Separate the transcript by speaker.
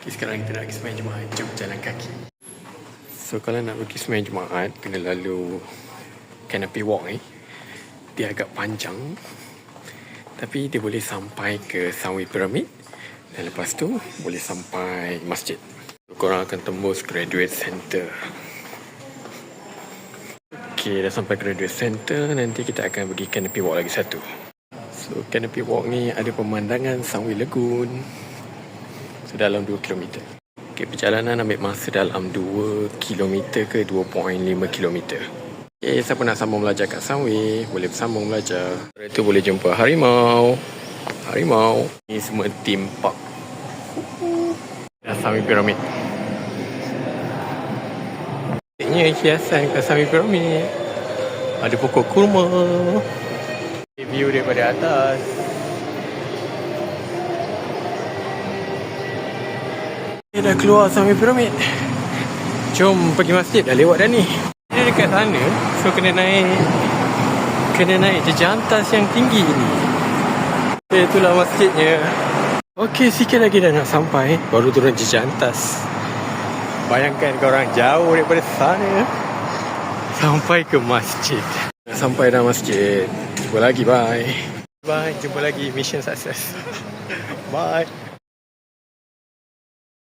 Speaker 1: Okay, sekarang kita nak pergi semayang Jumaat. Jom jalan kaki. So, kalau nak pergi semayang Jumaat, kena lalu canopy walk ni. Dia agak panjang. Tapi dia boleh sampai ke Sunway Pyramid. Dan lepas tu, boleh sampai masjid. Korang akan tembus Graduate Center. Okay, dah sampai Graduate Center. Nanti kita akan pergi canopy walk lagi satu. So, canopy walk ni ada pemandangan Sunway Lagoon. So, dalam 2 km. Okay, perjalanan ambil masa dalam 2 km ke 2.5 km. Okay, siapa nak sambung belajar kat Sunway, boleh bersambung belajar. Itu boleh jumpa harimau. Harimau. Ini semua theme park. Sunway Pyramid. Ini hiasan kat Sunway Pyramid. Ada pokok kurma. View daripada atas. Dia dah keluar sampai piramid. Jom pergi masjid dah lewat dah ni. Dia dekat sana, so kena naik kena naik jejantas yang tinggi ni. Okay, itulah masjidnya. Okey, sikit lagi dah nak sampai, baru turun jejantas. Bayangkan korang jauh daripada sana sampai ke masjid. Sampai dah masjid. Jumpa lagi, bye. Bye, jumpa lagi. Mission success. bye.